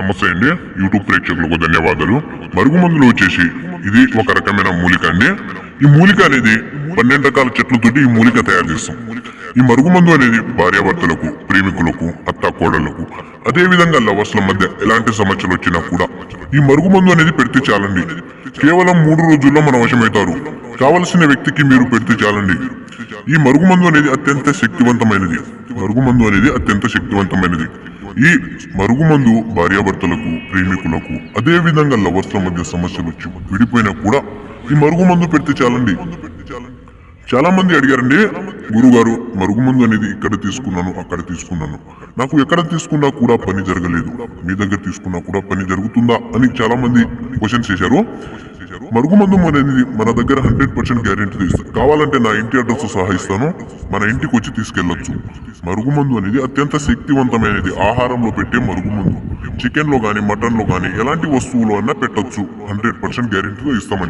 నమస్తే అండి. యూట్యూబ్ ప్రేక్షకులకు ధన్యవాదాలు. మరుగుమందులు వచ్చేసి ఇది ఒక రకమైన మూలిక అండి. ఈ మూలిక అనేది పన్నెండు రకాల చెట్లతోటి ఈ మూలిక తయారు చేస్తాం. ఈ మరుగుమందు అనేది భార్యాభర్తలకు ప్రేమికులకు అత్త కోడళ్ళకు అదేవిధంగా లవర్స్ల మధ్య ఎలాంటి సమస్యలు వచ్చినా కూడా ఈ మరుగుమందు అనేది పెడితే చాలండి. కేవలం మూడు రోజుల్లో మన వశమవుతారు. కావలసిన వ్యక్తికి మీరు పెడితే చాలండి. ఈ మరుగుమందు అనేది అత్యంత శక్తివంతమైనది. మరుగుమందు అనేది అత్యంత శక్తివంతమైనది. ఈ మరుగుమందు భార్యాభర్తలకు ప్రేమికులకు అదే విధంగా లవర్స్ల మధ్య సమస్యలు వచ్చి విడిపోయినా కూడా ఈ మరుగుమందు పెడితే చాలండి. చాలా మంది అడిగారండి గురుగారు మరుగుమందు అనేది ఇక్కడ తీసుకున్నాను అక్కడ తీసుకున్నాను. నాకు ఎక్కడ తీసుకున్నా కూడా పని జరగలేదు. మీ దగ్గర తీసుకున్నా కూడా పని జరుగుతుందా? అని చాలా మంది క్వశ్చన్స్ చేశారు. మరుగుమందు అనేది మన దగ్గర హండ్రెడ్ పర్సెంట్ గ్యారెంటీ ఇస్తాను కావాలంటే నా ఇంటి అడ్రస్ సహా ఇస్తాను. మన ఇంటికి వచ్చి తీసుకెళ్ళొచ్చు మరుగుమందు అనేది అత్యంత శక్తివంతమైనది. ఆహారంలో పెట్టే మరుగుమందు చికెన్లో గానీ మటన్లో కానీ ఎలాంటి వస్తువులు అన్నా పెట్టొచ్చు. హండ్రెడ్ పర్సెంట్ గ్యారెంటీతో ఇస్తామని.